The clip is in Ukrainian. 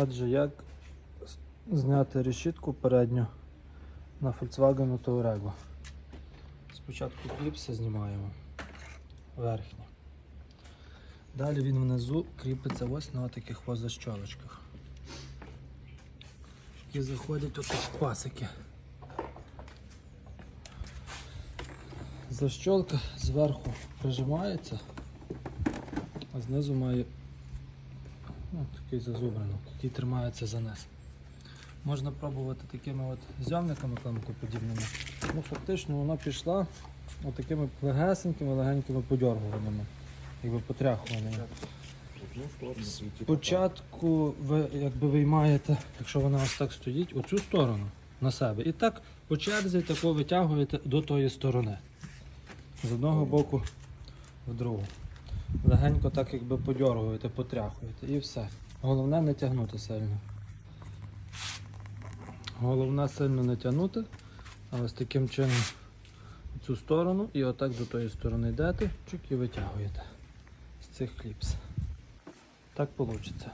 Отже, як зняти решітку передню на Volkswagen Touareg. Спочатку кліпси знімаємо верхні. Далі він внизу кріпиться ось на таких защолочках. Які заходять в пасики. Защолка зверху прижимається, а знизу має ну, такий зазубринок, який тримається за низ. Можна пробувати такими от зйомниками клемкоподібними. Ну, фактично вона пішла отакими легесенькими, легенькими подьоргуваннями, якби потряхуваннями. Спочатку ви якби виймаєте, якщо вона ось так стоїть, оцю сторону на себе. І так по черзі тако витягуєте до тої сторони. З одного боку в другу. Легенько так якби подьоргуєте, потряхуєте і все. Головне не тягнути сильно. Головне сильно не тягнути, а ось таким чином в цю сторону і отак до тої сторони йдете чик, і витягуєте з цих кліпс. Так вийде.